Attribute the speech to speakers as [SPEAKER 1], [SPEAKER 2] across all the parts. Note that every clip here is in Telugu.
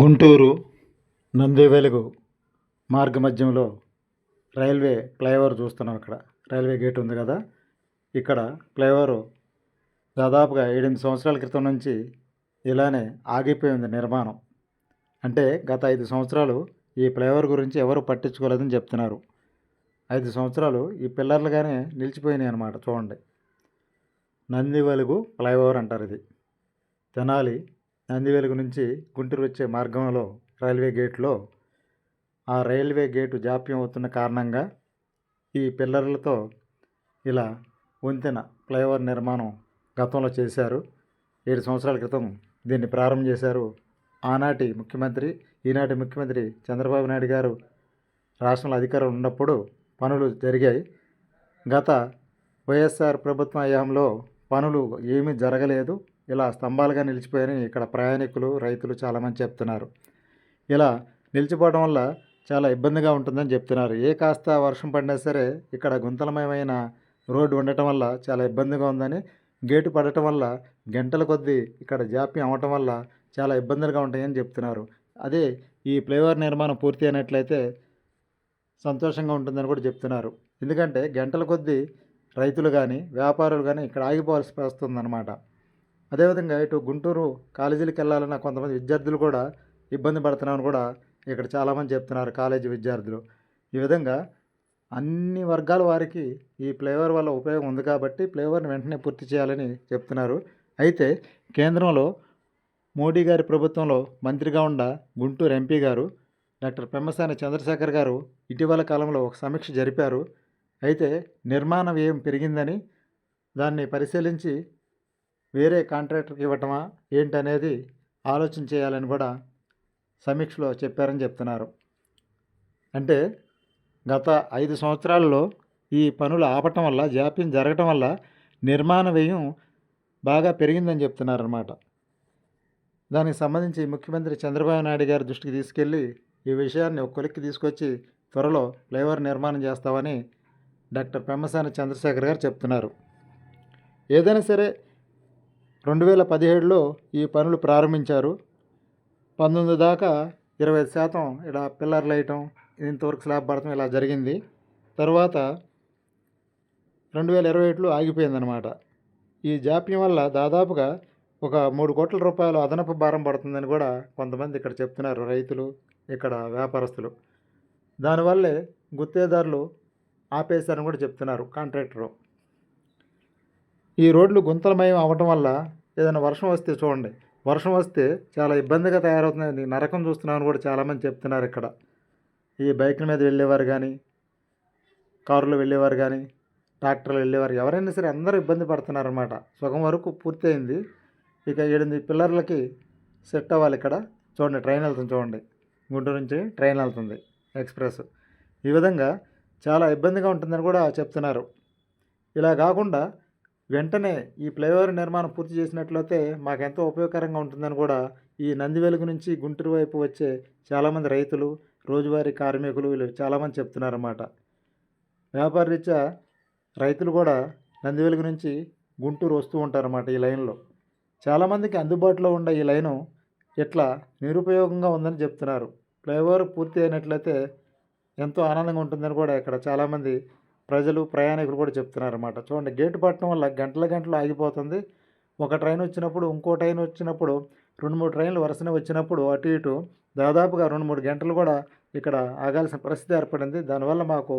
[SPEAKER 1] గుంటూరు నందివెలుగు మార్గ మధ్యంలో రైల్వే ఫ్లైఓవర్ చూస్తున్నాం ఇక్కడ. రైల్వే గేట్ ఉంది కదా. ఇక్కడ ఫ్లైఓవర్ దాదాపుగా ఏడెనిమిది సంవత్సరాల క్రితం నుంచి ఇలానే ఆగిపోయింది నిర్మాణం. అంటే గత ఐదు సంవత్సరాలు ఈ ఫ్లైఓవర్ గురించి ఎవరు పట్టించుకోలేదని చెప్తున్నారు. ఐదు సంవత్సరాలు ఈ పిల్లర్లుగానే నిలిచిపోయినాయి అన్నమాట చూడండి. నంది వెలుగు ఫ్లైఓవర్ అంటారు ఇది. తెనాలి నందివెలుగు నుంచి గుంటూరు వచ్చే మార్గంలో రైల్వే గేట్లో ఆ రైల్వే గేటు జాప్యం అవుతున్న కారణంగా ఈ పిల్లర్లతో ఇలా వంతెన ఫ్లైఓవర్ నిర్మాణం గతంలో చేశారు. ఏడు సంవత్సరాల క్రితం దీన్ని ప్రారంభం చేశారు. ఆనాటి ముఖ్యమంత్రి ఈనాటి ముఖ్యమంత్రి చంద్రబాబు నాయుడు గారు రాష్ట్రంలో అధికారం ఉన్నప్పుడు పనులు జరిగాయి. గత వైఎస్ఆర్ ప్రభుత్వ హయాంలో పనులు ఏమీ జరగలేదు. ఇలా స్తంభాలుగా నిలిచిపోయాయని ఇక్కడ ప్రయాణికులు రైతులు చాలామంది చెప్తున్నారు. ఇలా నిలిచిపోవడం వల్ల చాలా ఇబ్బందిగా ఉంటుందని చెప్తున్నారు. ఏ కాస్త వర్షం పడినా సరే ఇక్కడ గుంతలమయమైన రోడ్డు ఉండటం వల్ల చాలా ఇబ్బందిగా ఉందని గేటు పడటం వల్ల గంటల కొద్దీ ఇక్కడ జాప్యం అవ్వటం వల్ల చాలా ఇబ్బందులుగా ఉంటాయని చెప్తున్నారు. అదే ఈ ఫ్లైఓవర్ నిర్మాణం పూర్తి అయినట్లయితే సంతోషంగా ఉంటుందని కూడా చెప్తున్నారు. ఎందుకంటే గంటల కొద్దీ రైతులు కానీ వ్యాపారులు కానీ ఇక్కడ ఆగిపోవాల్సి వస్తుందన్నమాట. అదేవిధంగా ఇటు గుంటూరు కాలేజీలకు వెళ్ళాలన్న కొంతమంది విద్యార్థులు కూడా ఇబ్బంది పడుతున్నామని కూడా ఇక్కడ చాలామంది చెప్తున్నారు కాలేజీ విద్యార్థులు. ఈ విధంగా అన్ని వర్గాల వారికి ఈ ఫ్లేవర్ వల్ల ఉపయోగం ఉంది కాబట్టి ఫ్లేవర్ని వెంటనే పూర్తి చేయాలని చెప్తున్నారు. అయితే కేంద్రంలో మోడీ గారి ప్రభుత్వంలో మంత్రిగా ఉన్న గుంటూరు ఎంపీ గారు డాక్టర్ పెమ్మసాని చంద్రశేఖర్ గారు ఇటీవల కాలంలో ఒక సమీక్ష జరిపారు. అయితే నిర్మాణ వ్యయం పెరిగిందని దాన్ని పరిశీలించి వేరే కాంట్రాక్టర్కి ఇవ్వటమా? ఏంటనేది ఆలోచన చేయాలని కూడా సమీక్షలో చెప్పారని చెప్తున్నారు. అంటే గత ఐదు సంవత్సరాల్లో ఈ పనులు ఆపటం వల్ల జాప్యం జరగటం వల్ల నిర్మాణ వ్యయం బాగా పెరిగిందని చెప్తున్నారన్నమాట. దానికి సంబంధించి ముఖ్యమంత్రి చంద్రబాబు నాయుడు గారి దృష్టికి తీసుకెళ్ళి ఈ విషయాన్ని ఒక కొలిక్కి తీసుకొచ్చి త్వరలో ఫ్లైఓవర్ నిర్మాణం చేస్తామని డాక్టర్ పెమ్మసాని చంద్రశేఖర్ గారు చెప్తున్నారు. ఏదైనా సరే రెండు వేల పదిహేడులో ఈ పనులు ప్రారంభించారు. పంతొమ్మిది దాకా ఇరవై శాతం ఇలా పిల్లర్లు వేయటం ఇంతవరకు స్లాబ్ పడటం ఇలా జరిగింది. తర్వాత రెండు వేల ఇరవై ఏడులో ఆగిపోయిందనమాట ఈ జాప్యం వల్ల దాదాపుగా ఒక మూడు కోట్ల రూపాయలు అదనపు భారం పడుతుందని కూడా కొంతమంది ఇక్కడ చెప్తున్నారు రైతులు ఇక్కడ వ్యాపారస్తులు. దానివల్లే గుత్తేదారులు ఆపేశారని కూడా చెప్తున్నారు కాంట్రాక్టరు. ఈ రోడ్లు గుంతలమయం అవ్వటం వల్ల ఏదైనా వర్షం వస్తే చూడండి. వర్షం వస్తే చాలా ఇబ్బందిగా తయారవుతుంది నరకం చూస్తున్నామని కూడా చాలామంది చెప్తున్నారు ఇక్కడ. ఈ బైకుల మీద వెళ్ళేవారు కానీ కారులో వెళ్ళేవారు కానీ ట్రాక్టర్లు వెళ్ళేవారు ఎవరైనా సరే అందరూ ఇబ్బంది పడుతున్నారన్నమాట. సగం వరకు పూర్తయింది. ఇక ఏడెనిమిది పిల్లర్లకి సెట్ అవ్వాలి ఇక్కడ. చూడండి ట్రైన్ వెళ్తుంది చూడండి. గుంటూరు నుంచి ట్రైన్ వెళ్తుంది ఎక్స్ప్రెస్. ఈ విధంగా చాలా ఇబ్బందిగా ఉంటుందని కూడా చెప్తున్నారు. ఇలా కాకుండా వెంటనే ఈ ఫ్లైఓవర్ నిర్మాణం పూర్తి చేసినట్లయితే మాకెంతో ఉపయోగకరంగా ఉంటుందని కూడా ఈ నందివెలుగు నుంచి గుంటూరు వైపు వచ్చే చాలామంది రైతులు రోజువారీ కార్మికులు వీళ్ళు చాలామంది చెప్తున్నారన్నమాట. వ్యాపార రీత్యా రైతులు కూడా నందివెలుగు నుంచి గుంటూరు వస్తూ ఉంటారన్నమాట ఈ లైన్లో. చాలామందికి అందుబాటులో ఉండే ఈ లైను ఇట్లా నిరుపయోగంగా ఉందని చెప్తున్నారు. ఫ్లైఓవర్ పూర్తి అయినట్లయితే ఎంతో ఆనందంగా ఉంటుందని కూడా ఇక్కడ చాలామంది ప్రజలు ప్రయాణికులు కూడా చెప్తున్నారు అన్నమాట చూడండి గేటు పట్టడం వల్ల గంటల గంటలు ఆగిపోతుంది. ఒక ట్రైన్ వచ్చినప్పుడు ఇంకో ట్రైన్ వచ్చినప్పుడు రెండు మూడు ట్రైన్లు వరుసనే వచ్చినప్పుడు అటు ఇటు దాదాపుగా రెండు మూడు గంటలు కూడా ఇక్కడ ఆగాల్సిన పరిస్థితి ఏర్పడింది. దానివల్ల మాకు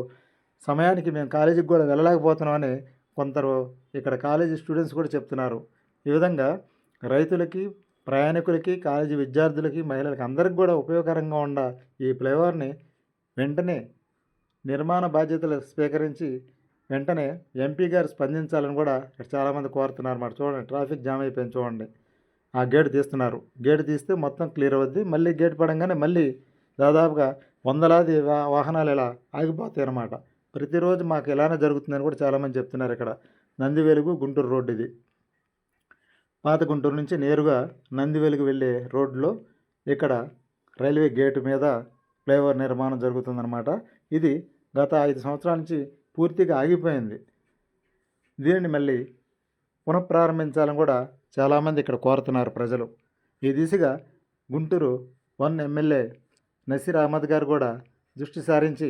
[SPEAKER 1] సమయానికి మేము కాలేజీకి కూడా వెళ్ళలేకపోతున్నామని కొందరు ఇక్కడ కాలేజీ స్టూడెంట్స్ కూడా చెప్తున్నారు. ఈ విధంగా రైతులకి ప్రయాణికులకి కాలేజీ విద్యార్థులకి మహిళలకి అందరికి కూడా ఉపయోగకరంగా ఉన్న ఈ ఫ్లైఓవర్ని వెంటనే నిర్మాణ బాధ్యతలు స్వీకరించి వెంటనే ఎంపీ గారు స్పందించాలని కూడా ఇక్కడ చాలామంది కోరుతున్నారు అన్నమాట చూడండి ట్రాఫిక్ జామ్ అయిపోయింది చూడండి. ఆ గేట్ తీస్తున్నారు. గేట్ తీస్తే మొత్తం క్లియర్ అవుద్ది. మళ్ళీ గేట్ పడంగానే మళ్ళీ దాదాపుగా వందలాది వా వాహనాలు ఇలా ఆగిపోతాయి అన్నమాట ప్రతిరోజు మాకు ఇలానే జరుగుతుందని కూడా చాలామంది చెప్తున్నారు ఇక్కడ. నంది వెలుగు గుంటూరు రోడ్డు ఇది. పాత గుంటూరు నుంచి నేరుగా నంది వెలుగు వెళ్ళే రోడ్లో ఇక్కడ రైల్వే గేటు మీద ఫ్లైఓవర్ నిర్మాణం జరుగుతుందన్నమాట. ఇది గత ఐదు సంవత్సరాల నుంచి పూర్తిగా ఆగిపోయింది. దీనిని మళ్ళీ పునఃప్రారంభించాలని కూడా చాలామంది ఇక్కడ కోరుతున్నారు ప్రజలు. ఈ దిశగా గుంటూరు వన్ ఎమ్మెల్యే నసీర్ అహ్మద్ గారు కూడా దృష్టి సారించి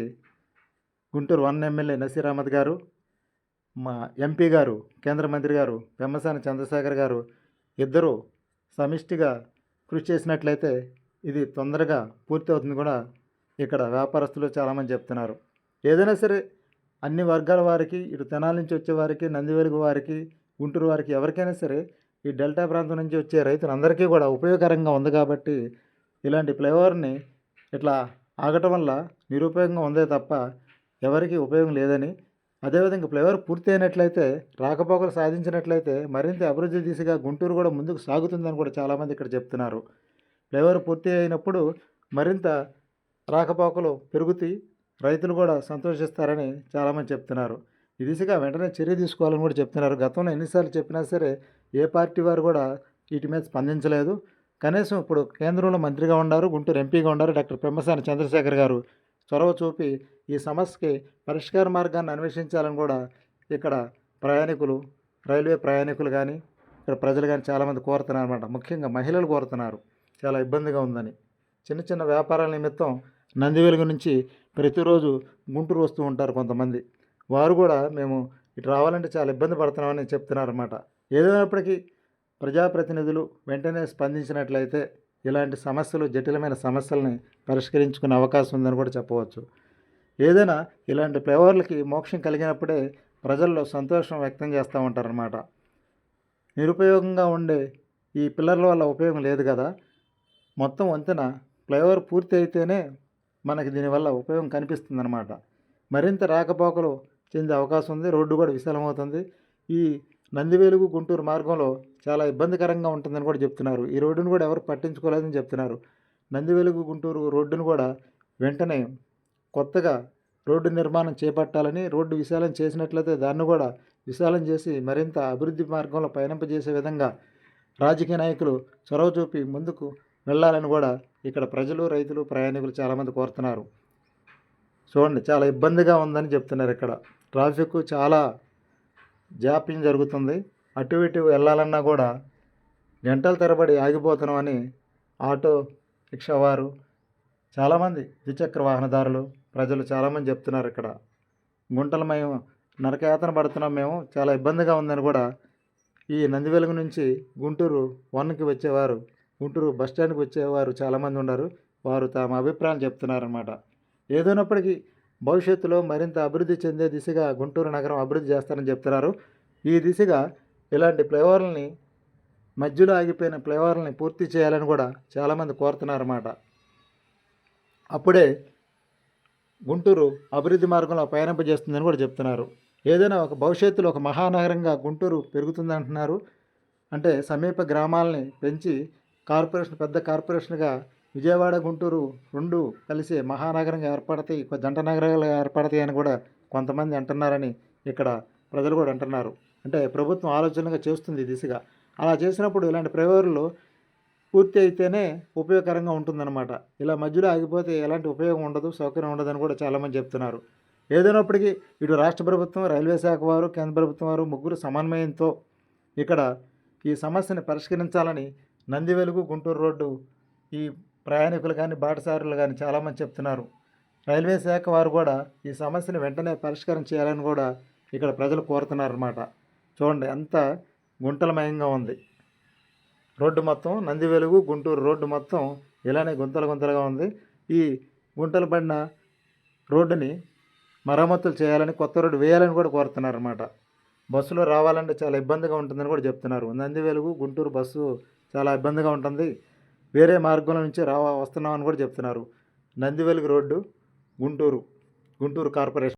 [SPEAKER 1] గుంటూరు వన్ ఎమ్మెల్యే నసీర్ అహ్మద్ గారు మా ఎంపీ గారు కేంద్ర మంత్రి గారు పెమ్మసాని చంద్రశేఖర్ గారు ఇద్దరు సమిష్టిగా కృషి చేసినట్లయితే ఇది తొందరగా పూర్తి అవుతుంది కూడా ఇక్కడ వ్యాపారస్తులు చాలామంది చెప్తున్నారు. ఏదైనా సరే అన్ని వర్గాల వారికి ఇటు తెనాల నుంచి వచ్చే వారికి నందివెలుగు వారికి గుంటూరు వారికి ఎవరికైనా సరే ఈ డెల్టా ప్రాంతం నుంచి వచ్చే రైతులందరికీ కూడా ఉపయోగకరంగా ఉంది కాబట్టి ఇలాంటి ఫ్లైఓవర్ని ఇట్లా ఆగటం వల్ల నిరుపయోగంగా ఉందే తప్ప ఎవరికి ఉపయోగం లేదని. అదేవిధంగా ఫ్లైఓవర్ పూర్తి అయినట్లయితే రాకపోకలు సాధించినట్లయితే మరింత అభివృద్ధి దిశగా గుంటూరు కూడా ముందుకు సాగుతుందని కూడా చాలామంది ఇక్కడ చెప్తున్నారు. ఫ్లైఓవర్ పూర్తి అయినప్పుడు మరింత రాకపోకలు పెరుగుతాయి రైతులు కూడా సంతోషిస్తారని చాలామంది చెప్తున్నారు. ఈ దిశగా వెంటనే చర్య తీసుకోవాలని కూడా చెప్తున్నారు. గతంలో ఎన్నిసార్లు చెప్పినా సరే ఏ పార్టీ వారు కూడా వీటి మీద స్పందించలేదు. కనీసం ఇప్పుడు కేంద్రంలో మంత్రిగా ఉన్నారు గుంటూరు ఎంపీగా ఉన్నారు డాక్టర్ పెమ్మసాని చంద్రశేఖర్ గారు. చొరవ చూపి ఈ సమస్యకి పరిష్కార మార్గాన్ని అన్వేషించాలని కూడా ఇక్కడ ప్రయాణికులు రైల్వే ప్రయాణికులు కానీ ఇక్కడ ప్రజలు కానీ చాలామంది కోరుతున్నారు అనమాట ముఖ్యంగా మహిళలు కోరుతున్నారు. చాలా ఇబ్బందిగా ఉందని. చిన్న చిన్న వ్యాపారాల నిమిత్తం నందివెలుగు నుంచి ప్రతిరోజు గుంటూరు వస్తూ ఉంటారు కొంతమంది. వారు కూడా మేము ఇటు రావాలంటే చాలా ఇబ్బంది పడుతున్నామని చెప్తున్నారు అనమాట ఏదైనప్పటికీ ప్రజాప్రతినిధులు వెంటనే స్పందించినట్లయితే ఇలాంటి సమస్యలు జటిలమైన సమస్యల్ని పరిష్కరించుకునే అవకాశం ఉందని కూడా చెప్పవచ్చు. ఏదైనా ఇలాంటి ఫ్లేవర్లకి మోక్షం కలిగినప్పుడే ప్రజల్లో సంతోషం వ్యక్తం చేస్తూ ఉంటారన్నమాట. నిరుపయోగంగా ఉండే ఈ పిల్లర్ల వల్ల ఉపయోగం లేదు కదా. మొత్తం వంతెన ఫ్లైఓవర్ పూర్తి అయితేనే మనకి దీనివల్ల ఉపయోగం కనిపిస్తుందన్నమాట. మరింత రాకపోకలు చెందే అవకాశం ఉంది. రోడ్డు కూడా విశాలమవుతుంది. ఈ నందివేలుగు గుంటూరు మార్గంలో చాలా ఇబ్బందికరంగా ఉంటుందని కూడా చెప్తున్నారు. ఈ రోడ్డును కూడా ఎవరు పట్టించుకోలేదని చెప్తున్నారు. నందివేలుగు గుంటూరు రోడ్డును కూడా వెంటనే కొత్తగా రోడ్డు నిర్మాణం చేపట్టాలని రోడ్డు విశాలం చేసినట్లయితే దాన్ని కూడా విశాలం చేసి మరింత అభివృద్ధి మార్గంలో పయనింపజేసే విధంగా రాజకీయ నాయకులు చొరవ చూపి ముందుకు వెళ్ళాలని కూడా ఇక్కడ ప్రజలు రైతులు ప్రయాణికులు చాలామంది కోరుతున్నారు. చూడండి చాలా ఇబ్బందిగా ఉందని చెప్తున్నారు ఇక్కడ. ట్రాఫిక్ చాలా జాప్యం జరుగుతుంది. అటు ఇటు వెళ్ళాలన్నా కూడా గంటల తరబడి ఆగిపోతున్నామని ఆటో రిక్షా వారు చాలామంది ద్విచక్ర వాహనదారులు ప్రజలు చాలామంది చెప్తున్నారు ఇక్కడ. గుంటలు మేము నరకయాతన పడుతున్నాం మేము. చాలా ఇబ్బందిగా ఉందని కూడా ఈ నందివెలుగు నుంచి గుంటూరు వన్కి వచ్చేవారు. గుంటూరు బస్ స్టాండ్కి వచ్చేవారు చాలామంది ఉన్నారు. వారు తమ అభిప్రాయం చెప్తున్నారన్నమాట. ఏదైనప్పటికీ భవిష్యత్తులో మరింత అభివృద్ధి చెందే దిశగా గుంటూరు నగరం అభివృద్ధి చేస్తారని చెప్తున్నారు. ఈ దిశగా ఇలాంటి ఫ్లైఓవర్లని మధ్యలో ఆగిపోయిన ఫ్లైఓవర్లని పూర్తి చేయాలని కూడా చాలామంది కోరుతున్నారన్నమాట. అప్పుడే గుంటూరు అభివృద్ధి మార్గంలో పయనింపజేస్తుందని కూడా చెప్తున్నారు. ఏదైనా ఒక భవిష్యత్తులో ఒక మహానగరంగా గుంటూరు పెరుగుతుందంటున్నారు. అంటే సమీప గ్రామాలని పెంచి కార్పొరేషన్ పెద్ద కార్పొరేషన్గా విజయవాడ గుంటూరు రెండు కలిసి మహానగరంగా ఏర్పడతాయి జంట నగరాలుగా ఏర్పడతాయి అని కూడా కొంతమంది అంటున్నారని ఇక్కడ ప్రజలు కూడా అంటున్నారు. అంటే ప్రభుత్వం ఆలోచనగా చేస్తుంది దిశగా. అలా చేసినప్పుడు ఇలాంటి ప్రయోగాలు పూర్తి అయితేనే ఉపయోగకరంగా ఉంటుందన్నమాట. ఇలా మధ్యలో ఆగిపోతే ఎలాంటి ఉపయోగం ఉండదు సౌకర్యం ఉండదని కూడా చాలామంది చెప్తున్నారు. ఏదైనప్పటికీ ఇటు రాష్ట్ర ప్రభుత్వం రైల్వే శాఖ వారు కేంద్ర ప్రభుత్వం వారు ముగ్గురు సమన్వయంతో ఇక్కడ ఈ సమస్యను పరిష్కరించాలని నందివెలుగు గుంటూరు రోడ్డు ఈ ప్రయాణికులు కానీ బాటసారులు కానీ చాలామంది చెప్తున్నారు. రైల్వే శాఖ వారు కూడా ఈ సమస్యను వెంటనే పరిష్కారం చేయాలని కూడా ఇక్కడ ప్రజలు కోరుతున్నారన్నమాట. చూడండి అంత గుంటలమయంగా ఉంది. రోడ్డు మొత్తం నందివెలుగు గుంటూరు రోడ్డు మొత్తం ఇలానే గుంతలు గుంతలుగా ఉంది. ఈ గుంటలు పడిన రోడ్డుని మరమ్మతులు చేయాలని కొత్త రోడ్డు వేయాలని కూడా కోరుతున్నారు అనమాట బస్సులో రావాలంటే చాలా ఇబ్బందిగా ఉంటుందని కూడా చెప్తున్నారు. నందివెలుగు గుంటూరు బస్సు చాలా ఇబ్బందిగా ఉంటుంది. వేరే మార్గంలో నుంచి రావా వస్తున్నామని కూడా చెప్తున్నారు. Nandivelugu road Guntur Guntur corporation.